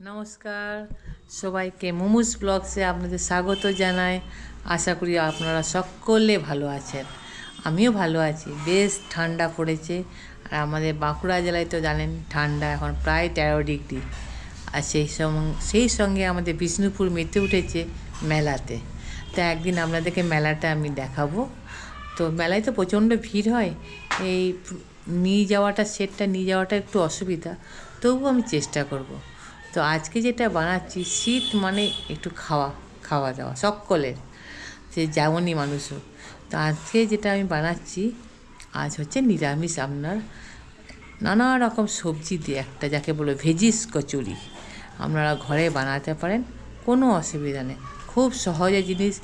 নমস্কার। সবাইকে মোমোস ব্লগসে আপনাদের স্বাগত জানাই। আশা করি আপনারা সকলে ভালো আছেন। আমিও ভালো আছি। বেশ ঠান্ডা পড়েছে। আর আমাদের বাঁকুড়া জেলায় তো জানেন, ঠান্ডা এখন প্রায় তেরো ডিগ্রি। আর সেই সেই সঙ্গে আমাদের বিষ্ণুপুর মেতে উঠেছে মেলাতে। তা একদিন আপনাদেরকে মেলাটা আমি দেখাবো। তো মেলায় তো প্রচণ্ড ভিড় হয়। এই নিয়ে যাওয়াটা, সেটটা নিয়ে যাওয়াটা একটু অসুবিধা। তবুও আমি চেষ্টা করব। তো আজকে যেটা বানাচ্ছি, শীত মানে একটু খাওয়া খাওয়া দাওয়া, সকলের সে যেমনই মানুষ হোক। তো আজকে যেটা আমি বানাচ্ছি, আজ হচ্ছে নিরামিষ আপনার নানা রকম সবজি দিয়ে একটা, যাকে বলো ভেজিস কচুরি। আপনারা ঘরে বানাতে পারেন, কোনো অসুবিধা নেই। খুব সহজে জিনিস,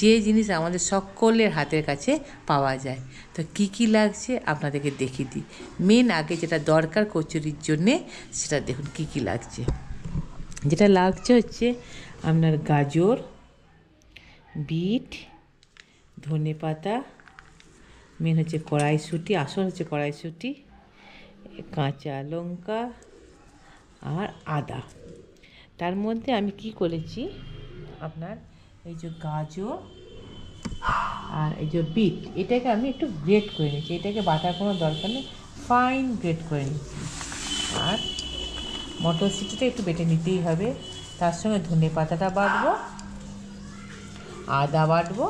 যে জিনিস আমাদের সকলের হাতের কাছে পাওয়া যায়। তো কি কি লাগছে আপনাদেরকে দেখিয়ে দিই। মেন আগে যেটা দরকার কচুরির জন্যে, সেটা দেখুন কি কি লাগছে। যেটা লাগছে হচ্ছে আপনার গাজর, বিট, ধনে পাতা মেন হচ্ছে কড়াইশুঁটি, আসল হচ্ছে কড়াইশুঁটি, কাঁচা লঙ্কা আর আদা। তার মধ্যে আমি কি করেছি? আপনার এই যে গাজর আর এই যে বিট, এটাকে আমি একটু গ্রেট করে নিচ্ছি এটাকে বাটার কোনো দরকার নেই ফাইন গ্রেট করে নিচ্ছি আর মটরশুঁটিটা একটু বেটে নিতেই হবে। তার সঙ্গে ধনে পাতাটা বাটবো, আদা বাটবো,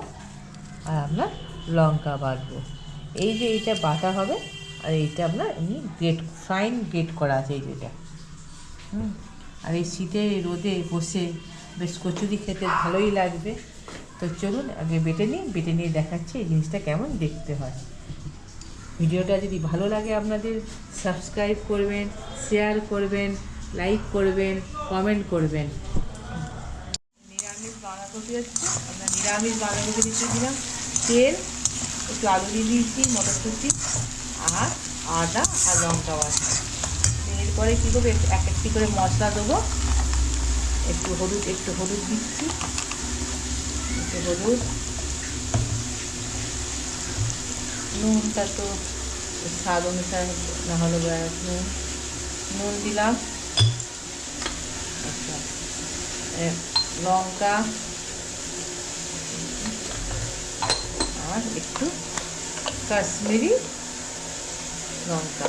আর আপনার লঙ্কা বাটবো। এই যে এইটা বাটা হবে, আর এইটা আপনার এমনি গ্রেট ফাইন গ্রেট করা আছে এই যেটা হুম, আর এই শীতে রোদে বসে বেশ কচুরি খেতে ভালোই লাগবে। তো চলুন আগে বেটে নিই, বেটে নিয়ে দেখাচ্ছি এই জিনিসটা কেমন দেখতে হয়। ভিডিওটা যদি ভালো লাগে আপনাদের সাবস্ক্রাইব করবেন শেয়ার করবেন লাইক করবেন কমেন্ট করবেন। নিরামিষ বাঁধাকপি হচ্ছে আমরা নিরামিষ বাঁধাকপি দিতে দিলাম। তেল, একটু আলু দিয়ে দিয়েছি, মটরশুঁটি, আর আদা আর লঙ্কা বাটা। এরপরে কী করব? এক একটি করে মশলা দেবো। একটু হলুদ একটু হলুদ দিচ্ছি। একটু হলুদ। নুনটা তো স্বাদ অনুসারে না হলে নুন নুন দিলাম। লঙ্কা। আর একটু কাশ্মীরি লঙ্কা।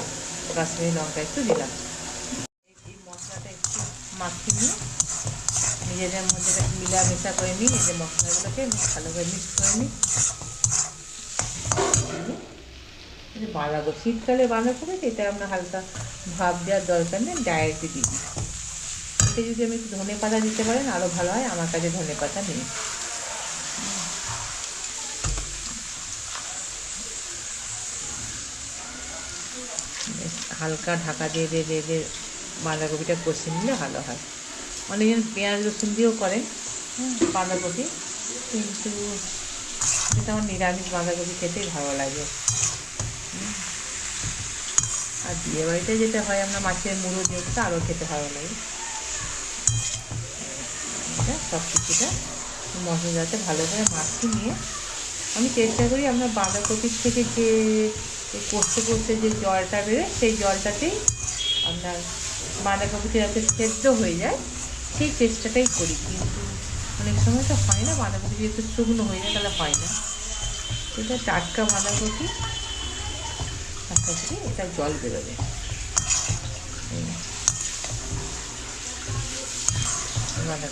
কাশ্মীরি লঙ্কা একটু দিলাম। এই মশলাটা একটু মাখিয়ে নিয়ে নিজেদের মধ্যে মিলামেশা করে নিই যে মশলাগুলোকে ভালো করে মিক্স করে নিই। বাঁধাকপি, শীতকালে বাঁধাকপি, এটা আমরা হালকা ভাব দেওয়ার দরকার নেই ডায়েটে দিই। এতে যদি আমি ধনে পাতা দিতে পারেন আরও ভালো হয়। আমার কাছে ধনে পাতা নেই। হালকা ঢাকা দিয়ে দিয়ে দিয়ে দিয়ে বাঁধাকপিটা কষে নিলে ভালো হয়। অনেকজন পেঁয়াজ রসুন দিয়েও হুম, বাঁধাকপি। কিন্তু এটা আমার নিরামিষ বাঁধাকপি খেতেই ভালো লাগে। আর বিয়ে বাড়িতে যেটা হয় আমরা মাছের মুড়ো দিয়ে আরও খেতে ভালো লাগে। সব কিছুটা মশলাতে ভালো করে মাখিয়ে নিয়ে আমি চেষ্টা করি আমরা বাঁধাকপির থেকে যে কষতে কষতে যে জলটা বেরোয়, সেই জলটাতেই আপনার বাঁধাকপিটা যাতে সেদ্ধ হয়ে যায়, সেই চেষ্টাটাই করি। কিন্তু অনেক সময় তো হয় না, বাঁধাকপি যেহেতু শুকনো হয়ে যায় তাহলে হয় না। এটা টাটকা বাঁধাকপি আস্তে আস্তে এটা জল বেরোবে। করে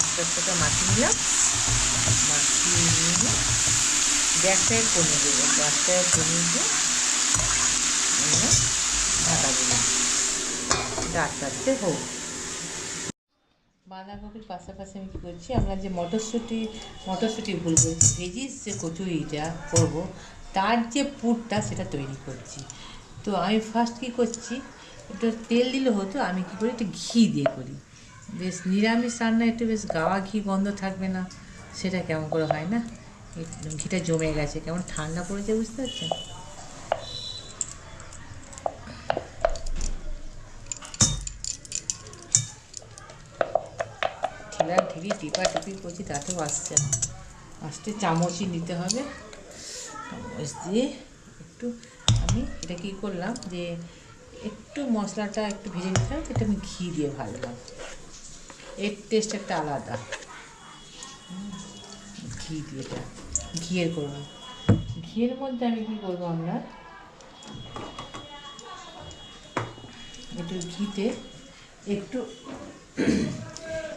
আস্তে আস্তে মাখিয়ে নিলাম মাখিয়ে নিয়ে আস্তে আস্তে হোক বাঁধাকপির পাশাপাশি আমি কী করছি, আমরা যে মটরশুঁটি মটরশুঁটি ভুল করেছি, ভেজিস যে কচুরিটা করব তার যে পুরটা সেটা তৈরি করছি। তো আমি ফার্স্ট কী করছি, একটু তেল দিলে হতো, আমি কী করি, একটু ঘি দিয়ে করি। বেশ নিরামিষ রান্না, একটু বেশ গাওয়া ঘি গন্ধ থাকবে না, সেটা কেমন করে হয় না? ঘিটা জমে গেছে, কেমন ঠান্ডা পড়েছে বুঝতে পারছেন? ঠিলা ঠিলি টিপা টিপি করছি, তাতেও আসছে না। আসতে চামচই নিতে হবে। চামচ দিয়ে একটু আমি এটা কী করলাম যে একটু মশলাটা একটু ভেজে হবে এটা আমি ঘি দিয়ে ভাজলাম। এর টেস্ট একটা আলাদা। ঘি দিয়ে এটা, ঘিয়ের করব ঘিয়ের মধ্যে আমি কী করব আমরা? একটু ঘিতে একটু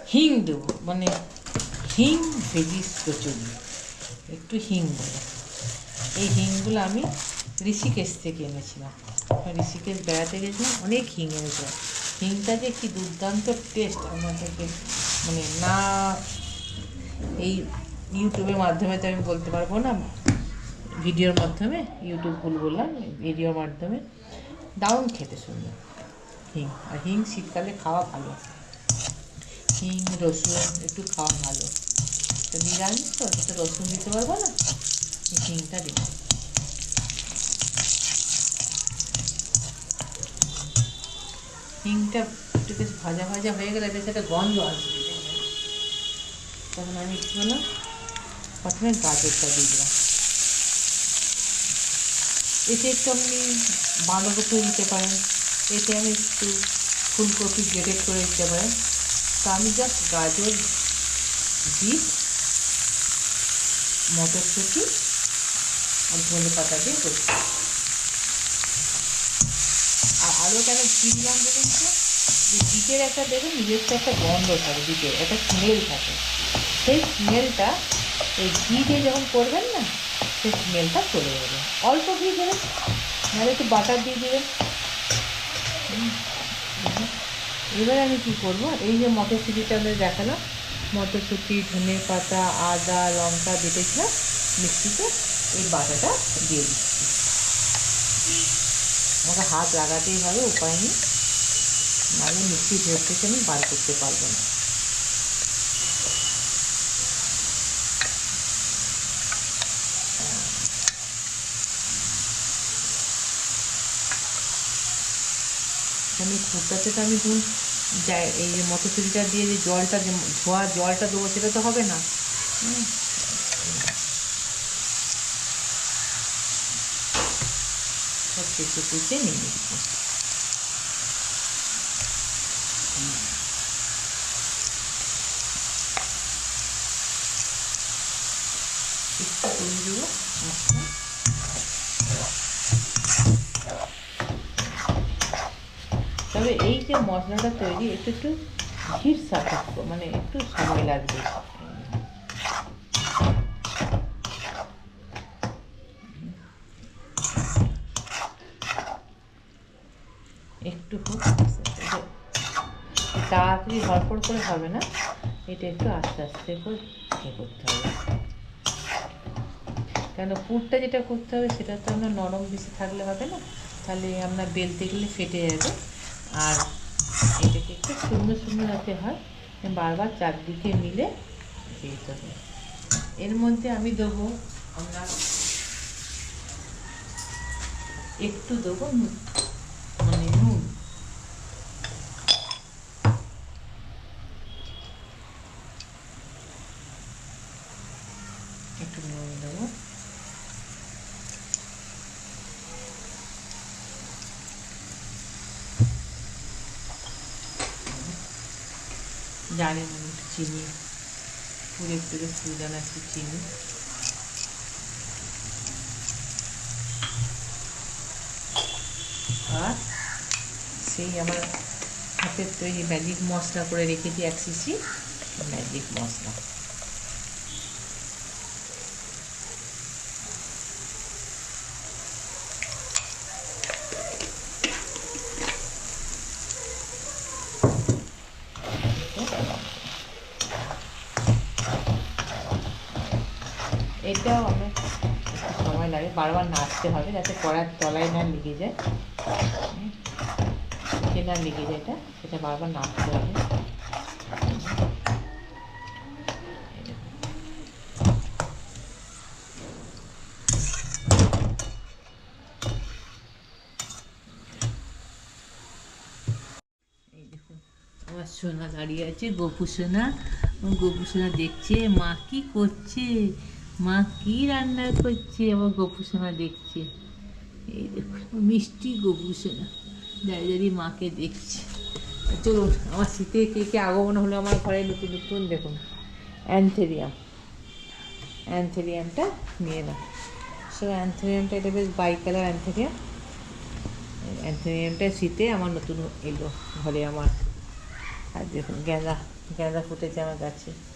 হিং দেবো মানে হিং, ভেজিস, কচুরি। একটু হিং দেবো। এই হিংগুলো আমি ঋষিকেশ থেকে এনেছিলাম। ঋষিকেশ বেড়াতে গেছিলাম, অনেক হিং এনেছিলাম। হিংটা যে কি দুর্দান্ত টেস্ট আপনাদেরকে মানে না, এই ইউটিউবের মাধ্যমে তো আমি বলতে পারব না ভিডিওর মাধ্যমে ইউটিউব ভুল বললাম ভিডিওর মাধ্যমে দারুণ খেতে সুন্দর হিং। আর হিং শীতকালে খাওয়া ভালো। হিং, রসুন, একটু খাওয়া ভালো। তো নিরামিষ তো রসুন দিতে পারব না? হিংটা দিই হিংটা একটু বেশ ভাজা ভাজা হয়ে গেলে বেশ একটা গন্ধ আসবে তখন আমি কী করলাম? প্রথমে গাজরটা দিয়ে দিলাম। এতে একটু আপনি বাঁধাকপিও দিতে পারেন। এতে আমি একটু ফুলকপি গ্রেটেড করে দিতে পারেন। তো আমি জাস্ট গাজর, বিট, মটরশুঁটি আর ধনে পাতা দিয়ে করছি। আর আরও কেন ঘি দিলাম বলুন তো? যে বিটের একটা দেখুন, নিজস্ব একটা গন্ধ থাকে বিটের একটা স্মেল থাকে। সেই স্মেলটা, এই ঘি দিয়ে যখন করবেন না, সেই স্মেলটা চলে যাবে। অল্প ঘি দেবেন, নাহলে একটু বাটার দিয়ে দেবেন। এবার আমি কী করব? এই যে মটরশুঁটিটা আমি দেখালাম, মটরশুঁটি, ধনে পাতা, আদা, লঙ্কা, বেটেছিলাম মিক্সিতে এই বাটাটা দিয়ে দিচ্ছি। আমাকে হাত লাগাতেই হবে, উপায় নেই। নাহলে মিষ্টি ভেতর থেকে আমি বার করতে পারব না। আমি ফুটাতে তো আমি ধরুন এই যে মটরশুঁটিটা দিয়ে যে জলটা যে ধোয়া জলটা দেবো সেটা তো হবে না। হুম। সব কিছু কুচে নিয়ে নিচ্ছি একটু করে তবে এই যে মশলাটা তৈরি, একটু একটু ধীর সাপেক্ষ মানে একটু সময় লাগবে একটু হোক এটা তাড়াতাড়ি হড়পড় করে হবে না, এটা একটু আস্তে আস্তে করে ইয়ে করতে হবে। কেন পুরটা যেটা করতে হবে সেটা তো আমরা নরম বেশি থাকলে হবে না, তাহলে আমরা বেলতে গেলে ফেটে যাবে। আর এটাকে একটু সুন্দর সুন্দর যাতে হয়, বারবার চারদিকে মিলে দিতে হবে। এর মধ্যে আমি দেবো আমরা একটু দেবো নুন মানে নুন একটু নুন দেবো জানি না একটু চিনি পুরে পুরে ফুলদান আছে চিনি আর সেই আমার হাতের তৈরি ম্যাজিক মশলা করে রেখেছি এক সিসি ম্যাজিক মশলা এটাও অনেক সময় লাগে বারবার নাড়তে হবে যাতে কড়ার তলায় না লেগে যায়। নিচে না লেগে যায় এটা, সেটা বারবার নাড়তে হবে। সোনা দাঁড়িয়ে আছে গোপু সোনা গোপু সোনা দেখছে, মা কি করছে? মা কি রান্না করছে? আমার গোপু সোনা দেখছে। এই দেখুন মিষ্টি গবুসে না দাঁড়িয়ে দাঁড়িয়ে মাকে দেখছে। চলুন, আমার শীতে কে কে আগমন হলো আমার ঘরে নতুন নতুন, দেখুন। অ্যান্থেরিয়াম। অ্যান্থেরিয়ামটা নিয়ে না সো অ্যান্থেরিয়ামটা, এটা বেশ বাই কালার অ্যান্থেরিয়াম। অ্যান্থেরিয়ামটা শীতে আমার নতুন এলো ঘরে আমার। আর দেখুন, গাঁদা গাঁদা ফুটেছে আমার গাছে।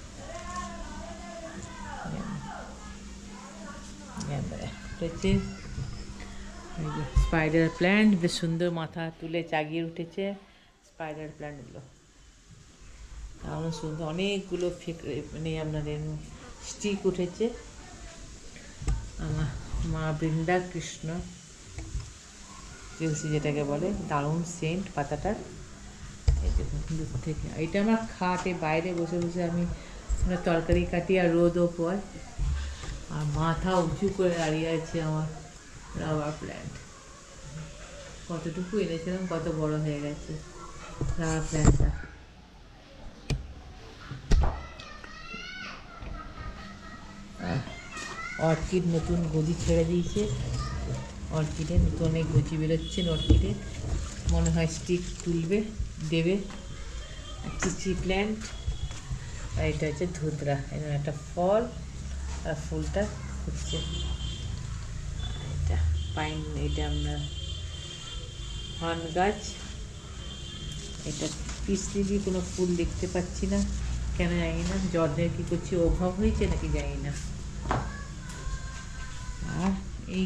স্পাইডার প্ল্যান্ট বেশ সুন্দর মাথা তুলে চাগিয়ে উঠেছে। স্পাইডার প্ল্যান্টগুলো দারুণ সুন্দর। অনেকগুলো ফেক মানে আপনাদের স্টিক উঠেছে। আমার মা বৃন্দা কৃষ্ণ তুলসী যেটাকে বলে, দারুণ সেন্ট পাতাটার। এই দূর থেকে। এটা আমার খাটে বাইরে বসে বসে আমি মানে তরকারি কাটি আর রোদও পয় আর মাথা উঁচু করে দাঁড়িয়ে আছে আমার রাবার প্ল্যান্ট কতটুকু এনেছিলাম, কত বড় হয়ে গেছে রাবার প্ল্যান্টটা অর্কিড নতুন গদি ছেড়ে দিয়েছে। অর্কিডে নতুন অনেক গজি বেরোচ্ছে অর্কিডে। মনে হয় স্টিক তুলবে, দেবে। চিচি প্ল্যান্ট আর এটা হচ্ছে ধুতরা। এখানে একটা ফল। ফুলটা আর এটা পাইন, এটা আপনার ফান গাছ। এটা পিস লিলি কোনো ফুল দেখতে পাচ্ছি না, কেন জানি না। জলের কী করছি, অভাব হয়েছে নাকি জানি না। আর এই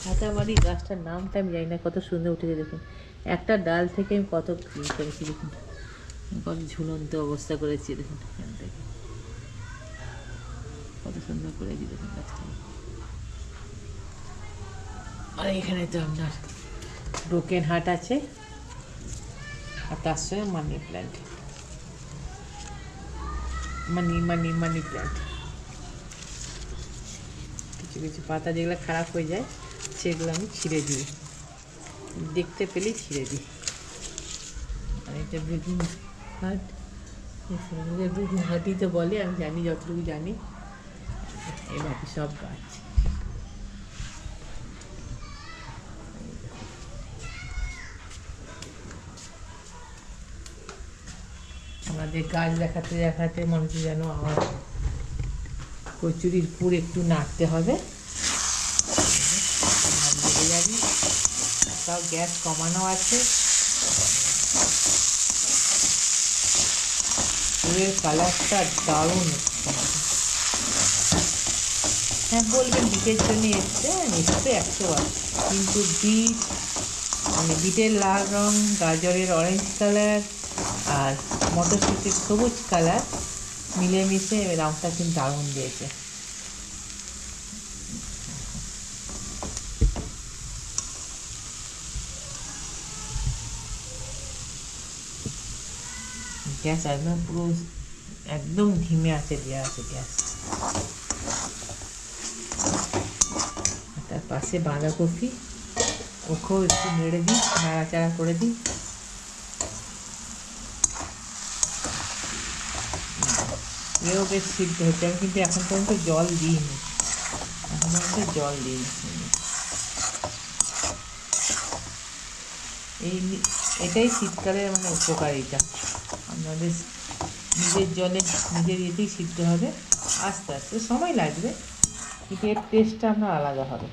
খাতাবাড়ি গাছটার নামটা আমি জানি না, কত সুন্দর উঠেছে দেখুন। একটা ডাল থেকে আমি কত করেছি দেখুন। কত ঝুলন্ত অবস্থা করেছি দেখুন, এখান থেকে। সুন্দর দেখুন গাছটাকে আর এখানে তো আপনার ব্রোকেন হাট আছে। আর তার সঙ্গে মানি প্ল্যান্ট মানি মানি মানি প্ল্যান্ট কিছু কিছু পাতা যেগুলো খারাপ হয়ে যায়, সেগুলো আমি ছিঁড়ে দিই। দেখতে পেলেই ছিঁড়ে দিই। আর এটা ব্রিডিং হাট ব্রিডিং হাটই তো বলে, আমি জানি, যতটুকু জানি। সব গাছ আমাদের গাছ দেখাতে দেখাতে মনে হচ্ছে যেন আমার কচুরির পুর একটু নাড়তে হবে তাও গ্যাস কমানো আছে পুরের কালারটা দারুণ হ্যাঁ বলবেন বিটের জন্য এসছে, নিশ্চয়ই একশো কিন্তু বিট মানে বিটের লাল রং, গাজরের অরেঞ্জ কালার আর মটরশুটির সবুজ কালার মিলেমিশে রঙটা কিন্তু দারুণ দিয়েছে। গ্যাস একদম পুরো একদম ধিমে আছে দেওয়া আছে গ্যাস তার পাশে বাঁধাকপি ওকেও একটু নেড়ে দিই, নাড়াচাড়া করে দিই। এও বেশ সিদ্ধ হচ্ছে আমি কিন্তু এখন পর্যন্ত জল দিইনি। এখন পর্যন্ত জল দিইনি। এই এটাই শীতকালের মানে উপকারিতা। আমাদের নিজের জলে নিজের ইয়েতেই সিদ্ধ হবে। আস্তে আস্তে সময় লাগবে, কিন্তু এর টেস্টটা আমরা আলাদা হবে।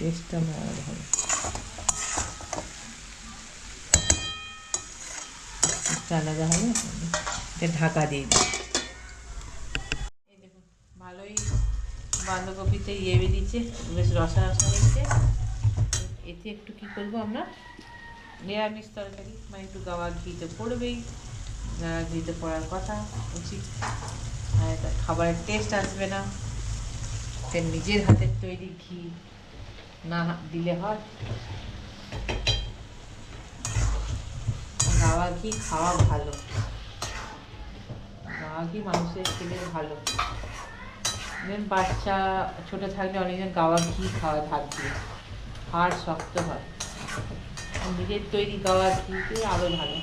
টেস্টটা আমরা আলাদা আলাদা হবে, এটা ঢাকা দিয়ে দিই। ভালোই বাঁধাকপিতে ইয়ে বেরিয়েছে, বেশ রসা রসা হয়েছে। এতে একটু কী করব আমরা? নিরামিষ তরকারি মানে একটু গাওয়া ঘি তো পড়বেই গাওয়া ঘি তো পড়ার কথা, উচিত। খাবারের টেস্ট আসবে না। নিজের হাতের তৈরি ঘি। না দিলে হয়। গাওয়া ঘি খাওয়া ভালো? গাওয়া ঘি মানুষের খেলে ভালো? বাচ্চা ছোটো থাকলে অনেকজন গাওয়া ঘি খাওয়ায় ভাত দিয়ে। হাড় শক্ত হয়। নিজের তৈরি গাওয়া ঘি আরও ভালো।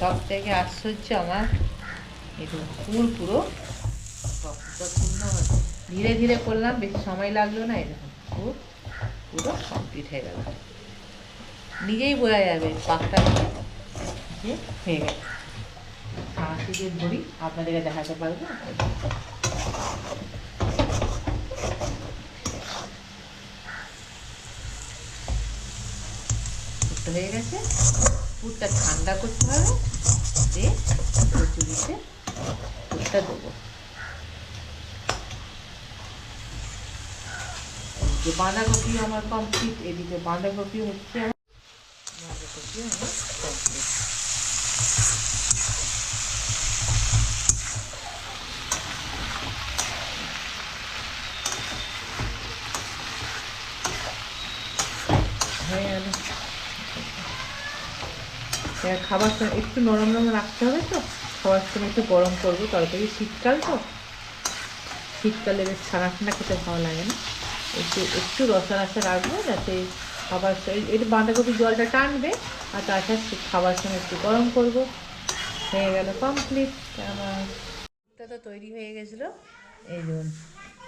সব থেকে আশ্চর্য আমার একটু ফুল পুরো। ধীরে ধীরে করলাম, বেশি সময় লাগল না, এই দেখুন পুরো কমপ্লিট হয়ে গেল। নিজেই বোঝা যাবে পাকটা যে হয়ে গেছে। হাঁসি যে ধরি, আপনাদেরকে দেখাতে পারব। হয়ে গেছে। পুরটা ঠান্ডা করতে হবে, দিয়ে কচুরিতে পুরটা দেবো। যে বাঁধাকপি আমার কমপ্লিট এদিকে বাঁধাকপি হচ্ছে বাঁধাকপি আমার কমপ্লিট হয়ে খাবার একটু নরম নরম রাখতে হবে তো? খাবার সময় একটু গরম করব তরকারি শীতকাল তো। শীতকালে বেশ ঠান্ডা ঠান্ডা খেতে ভালো লাগে না। একটু একটু রসা রসা রাখব যাতে খাবার সময়- একটু বাঁধাকপি জলটা টানবে আর তাছাড়া সে খাবার সময় একটু গরম করব। হয়ে গেল কমপ্লিট আমার তো তৈরি হয়ে গেছিল। এই ধরুন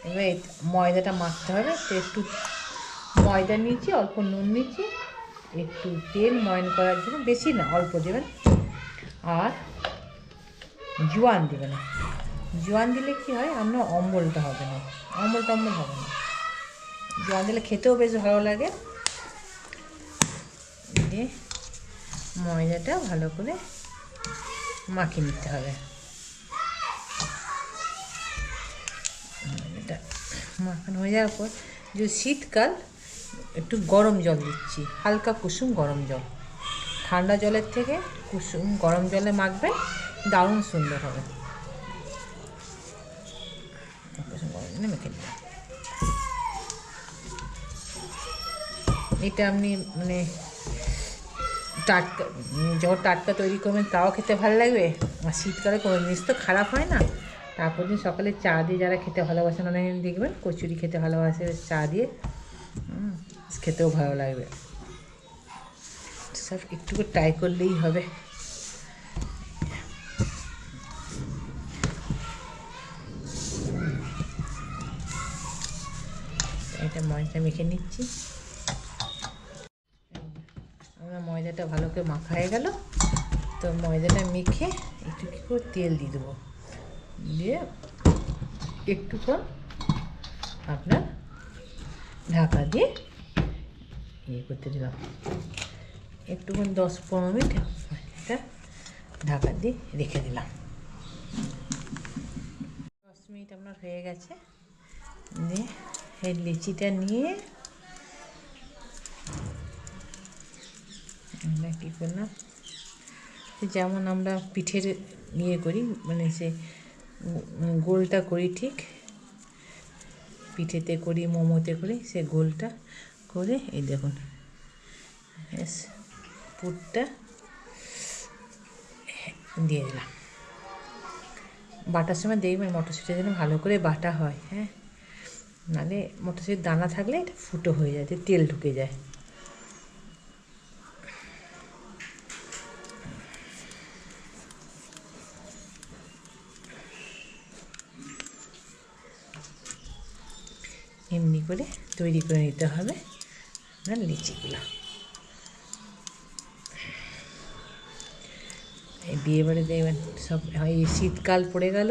এবার ময়দাটা মাখতে হবে। একটু ময়দা নিয়েছি, অল্প নুন নিয়েছি। একটু তেল ময়ন করার জন্য, বেশি না, অল্প দেবেন। আর জোয়ান দেবে না। জোয়ান দিলে কি হয়? আপনার অম্বলটা হবে না। অম্বল টম্বল হবে না। জোয়ান দিলে খেতেও বেশ ভালো লাগে। দিয়ে ময়দাটা ভালো করে মাখিয়ে নিতে হবে। মাখানো হয়ে যাওয়ার পর যে শীতকাল, একটু গরম জল দিচ্ছি। হালকা কুসুম গরম জল। ঠান্ডা জলের থেকে কুসুম গরম জলে মাখবে দারুণ সুন্দর হবে। এটা আপনি মানে টাটকা, যখন টাটকা তৈরি করবেন তাও খেতে ভালো লাগবে? আর শীতকালে কোনো জিনিস তো খারাপ হয় না। তারপর দিন সকালে চা দিয়ে যারা খেতে ভালোবাসেন অনেক দেখবেন কচুরি খেতে ভালোবাসে, চা দিয়ে খেতেও ভালো লাগবে। সব একটু করে ট্রাই করলেই হবে। এটা ময়দা মেখে নিচ্ছি। আমরা ময়দাটা ভালো করে মাখা হয়ে গেল। তো ময়দাটা মেখে একটু কী করে তেল দিয়ে দেবো। দিয়ে একটুক্ষণ আপনার ঢাকা দিয়ে ইয়ে করতে দিলাম। একটুক্ষণ দশ পনেরো মিনিট এটা ঢাকা দিয়ে রেখে দিলাম। দশ মিনিট আপনার হয়ে গেছে। দিয়ে এই লিচিটা নিয়ে আমরা কী করলাম? যেমন আমরা পিঠের ইয়ে করি মানে সে গোলটা করি ঠিক। পিঠেতে করি, মোমোতে করি, সে গোলটা করে এই দেখুন। পুরটা দিয়ে দিলাম। বাটার সময় দেখবেন মটরশুঁটিটা যেন ভালো করে বাটা হয় হ্যাঁ? নাহলে মটরশুঁটির দানা থাকলে এটা ফুটো হয়ে যায়, যে তেল ঢুকে যায়। এমনি করে তৈরি করে নিতে হবে আপনার লিচিগুলো। এই বিয়েবাড়ি দেখবেন সব, এই শীতকাল পড়ে গেল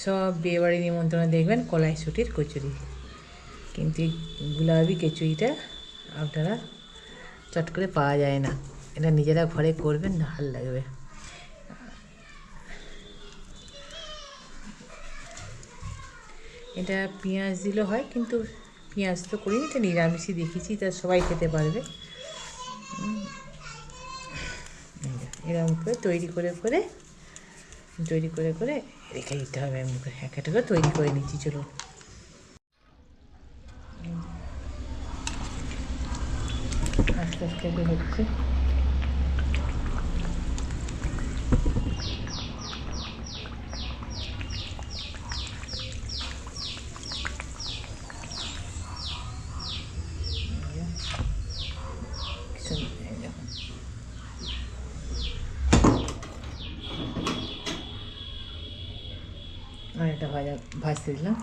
সব বিয়েবাড়ি নিমন্ত্রণে দেখবেন কলাইশুটির কচুরি। কিন্তু এই গুলাবি কচুরিটা আপনারা চট করে পাওয়া যায় না। এটা নিজেরা ঘরে করবেন ভালো লাগবে। এটা পেঁয়াজ দিলে হয়, কিন্তু পেঁয়াজ তো করিনি, এটা নিরামিষই দেখেছি, তা সবাই খেতে পারবে। এরকম করে তৈরি করে করে তৈরি করে করে রেখে দিতে হবে আমি একটা তৈরি করে নিচ্ছি চলো আস্তে আস্তে হচ্ছে কিছু এই দেখুন। আর এটা ভাজা ভাজতে দিলাম।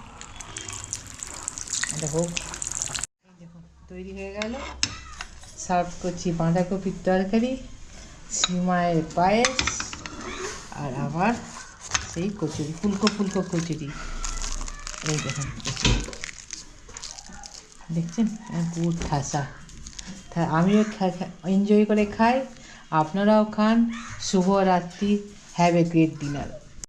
এটা হোক। দেখুন, তৈরি হয়ে গেল। সার্ভ করছি বাঁধাকপির তরকারি সিমায়ের পায়েস, আর আবার সেই কচুরি, ফুলকো ফুলকো কচুরি। এই দেখুন দেখছেন? পুর ঠাসা। আমিও এনজয় করে খাই। আপনারাও খান। শুভরাত্রি হ্যাভ এ গ্রেট ডিনার